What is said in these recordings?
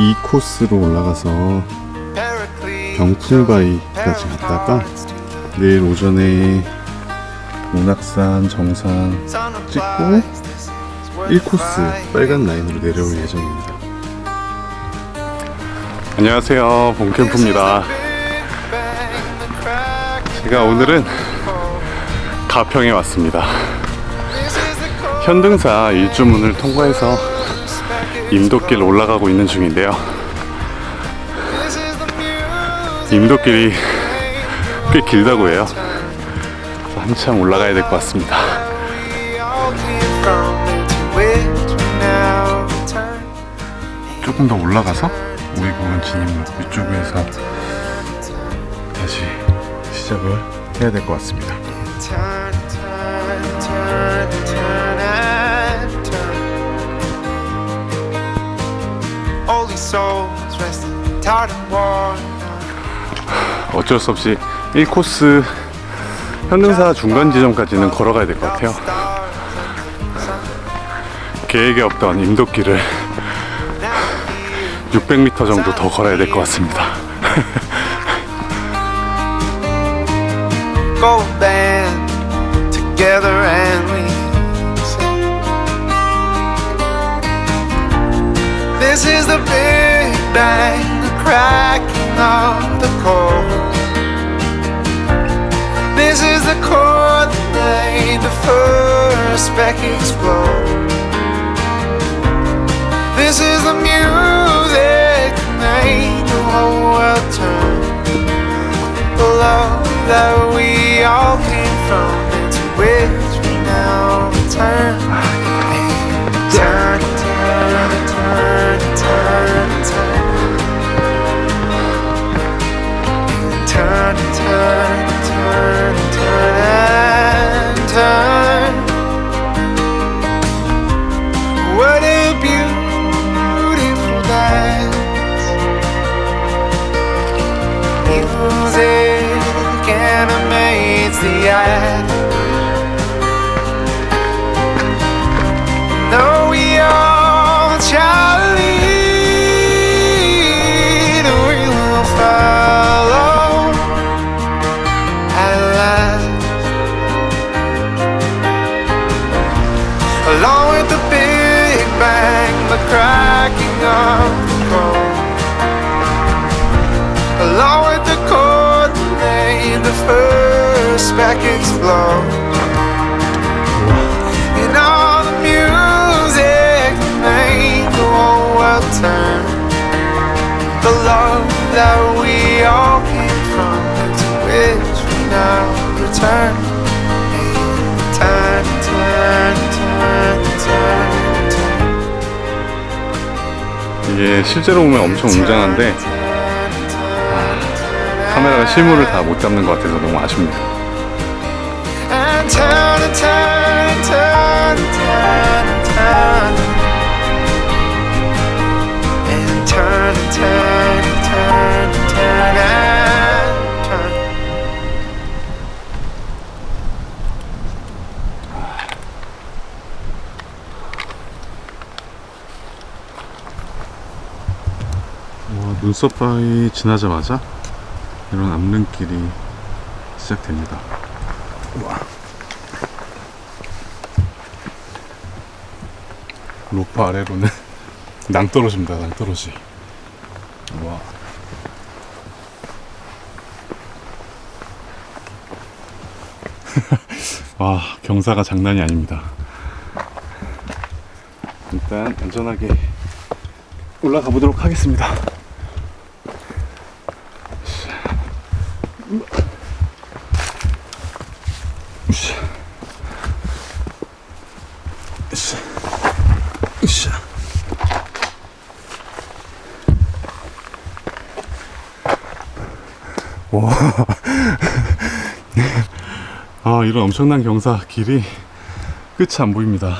이 코스로 올라가서 병풍바위까지 갔다가 내일 오전에 문학산 정상 찍고 1코스 빨간 라인으로 내려올 예정입니다. 안녕하세요. 봉캠프입니다. 제가 오늘은 가평에 왔습니다. 현등사 일주문을 통과해서 임도길 올라가고 있는 중인데요. 임도길이 꽤 길다고 해요. 한참 올라가야 될 것 같습니다. 조금 더 올라가서 오이공원 진입로 이쪽에서 다시 시작을 해야 될 것 같습니다. 어쩔 수 없이 1코스 현등사 중간 지점까지는 걸어가야 될 것 같아요. 계획에 없던 임도길을 600m 정도 더 걸어야 될 것 같습니다. The big bang, the cracking of the core. This is the core that made the first speck explode. The eye. First speck explode. And all the music made the whole world turn. The love that we all came from, to which we now return. Turn, turn, turn, turn, turn. 이게 실제로 보면 엄청 웅장한데 카메라가 실물을 다못 잡는 것 같아서 너무 아쉽네요. ten, ten, ten, ten, ten, and ten, ten, ten, ten, and ten. 어, 눈썹 바위 지나자마자 이런 암릉길이 시작됩니다. 우와. 로프 아래로는 낭떠러지입니다, 낭떠러지. 와. 와, 경사가 장난이 아닙니다. 일단 안전하게 올라가 보도록 하겠습니다. 와. 아, 이런 엄청난 경사 길이 끝이 안 보입니다.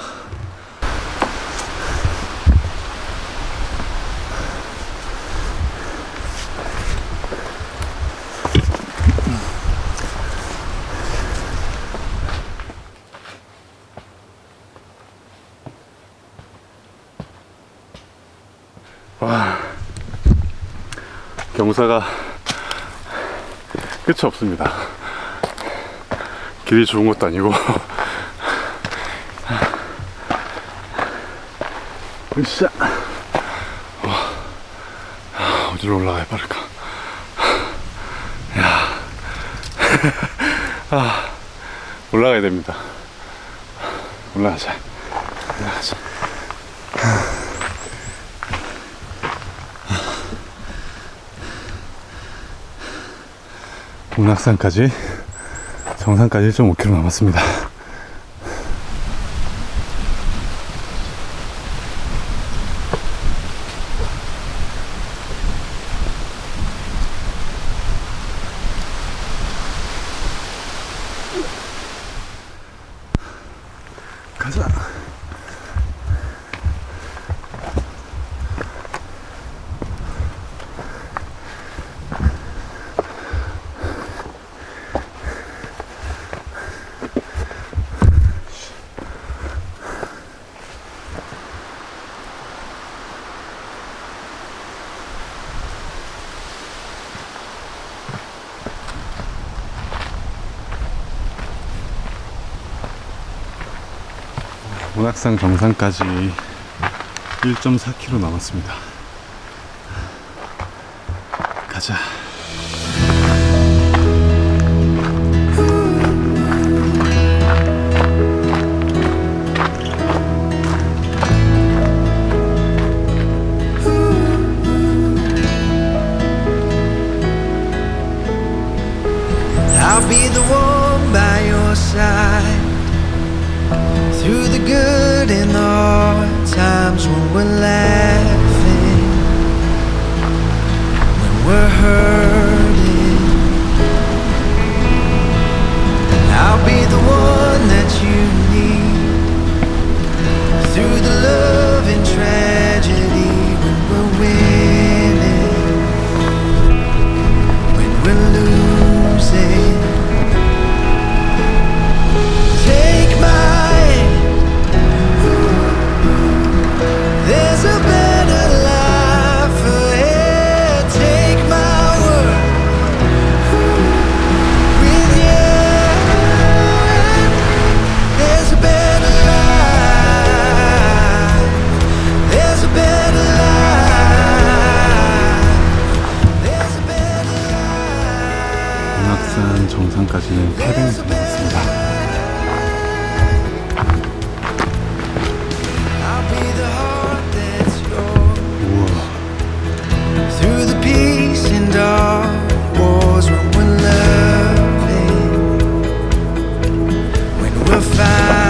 경사가 끝이 없습니다. 길이 좋은 것도 아니고. 으쌰. 어디로 올라가야 빠를까? 야. 아, 올라가야 됩니다. 올라가자. 올라가자 동락산까지 정상까지 1.5km 남았습니다. 가자. 문학산 정상까지 1.4km 남았습니다. 가자. 문학산 정상까지는 800m 남았습니다. I'll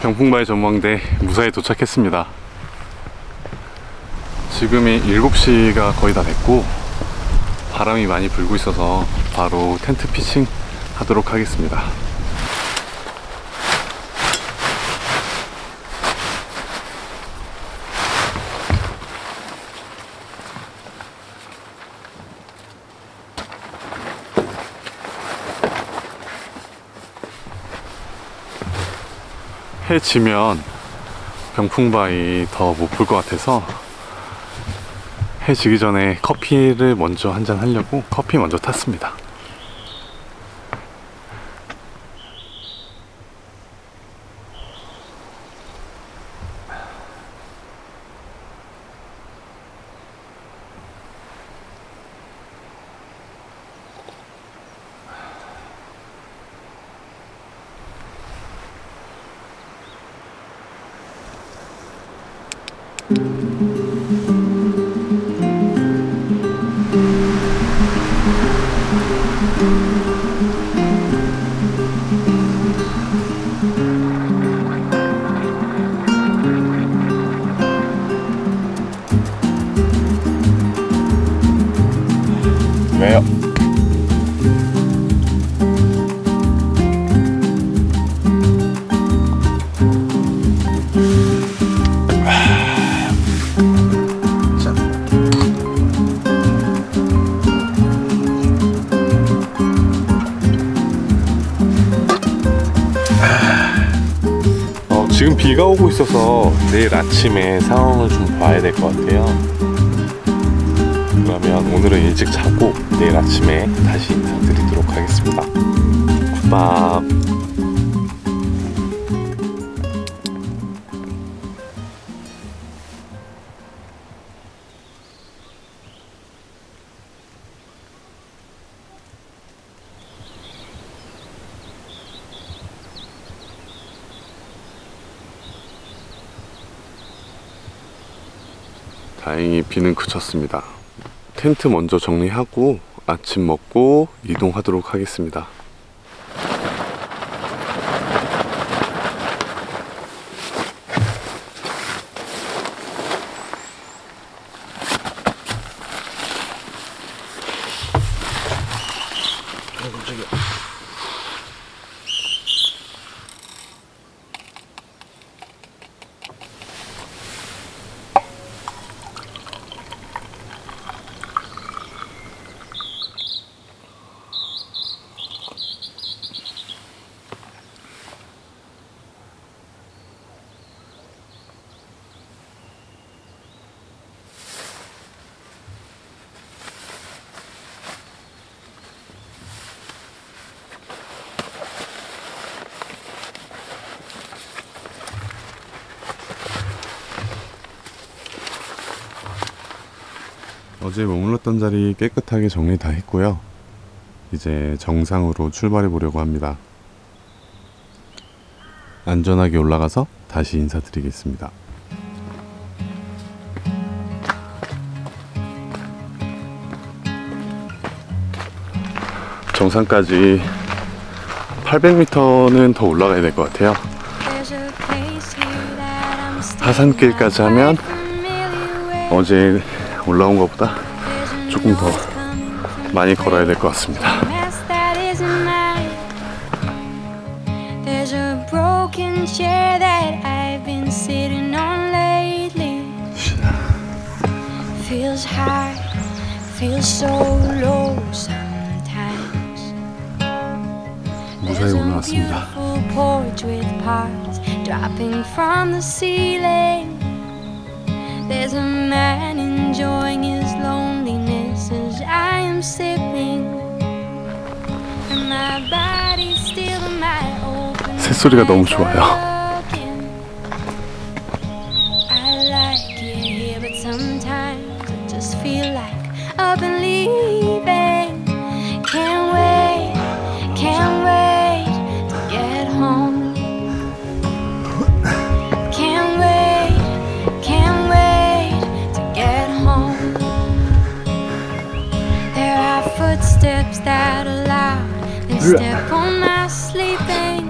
병풍바위 전망대 무사히 도착했습니다. 지금이 7시가 거의 다 됐고 바람이 많이 불고 있어서 바로 텐트 피칭 하도록 하겠습니다. 해 지면 병풍바위 더 못 볼 것 같아서 해 지기 전에 커피를 먼저 한 잔 하려고 커피 먼저 탔습니다. 비가 오고 있어서 내일 아침에 상황을 좀 봐야 될 것 같아요. 그러면 오늘은 일찍 자고 내일 아침에 다시 인사드리도록 하겠습니다. 굿밥. 다행히 비는 그쳤습니다. 텐트 먼저 정리하고 아침 먹고 이동하도록 하겠습니다. 어제 머물렀던 자리 깨끗하게 정리 다 했고요. 이제 정상으로 출발해 보려고 합니다. 안전하게 올라가서 다시 인사드리겠습니다. 정상까지 800m는 더 올라가야 될 것 같아요. 하산길까지 하면 어제 올라온 것보다 조금 더 많이 걸어야 될 것 같습니다. 무사히 올라왔습니다. There's a man enjoying his loneliness as I am sipping. And my body's still my open. 새소리가 너무 좋아요. that are loud. They step on my sleeping.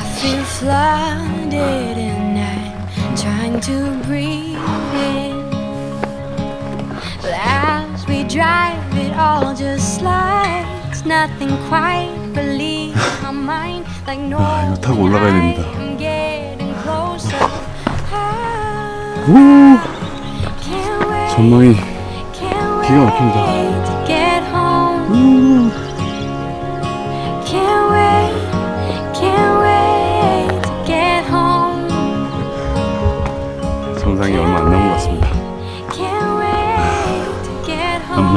I feel flooded and I'm trying to breathe in. But as we drive, it all just slides. Nothing quite relieves my mind like no. 아, 이거 타고 올라가야 됩니다. I'm getting closer. I 우 can't wait, 전망이 can't 기가 막힙니다. get 남는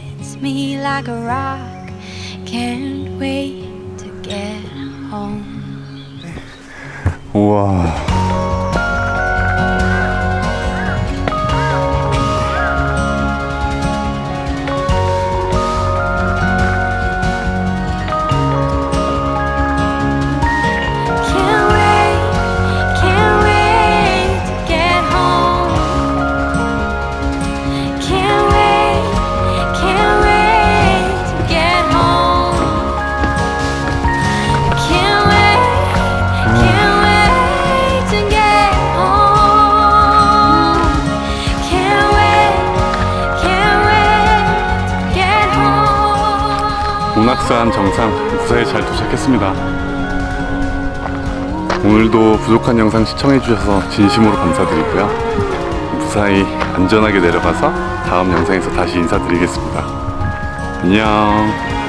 me like a rock. Can't wait to get home. 우 문학산 정상 무사히 잘 도착했습니다. 오늘도 부족한 영상 시청해주셔서 진심으로 감사드리고요. 무사히 안전하게 내려가서 다음 영상에서 다시 인사드리겠습니다. 안녕.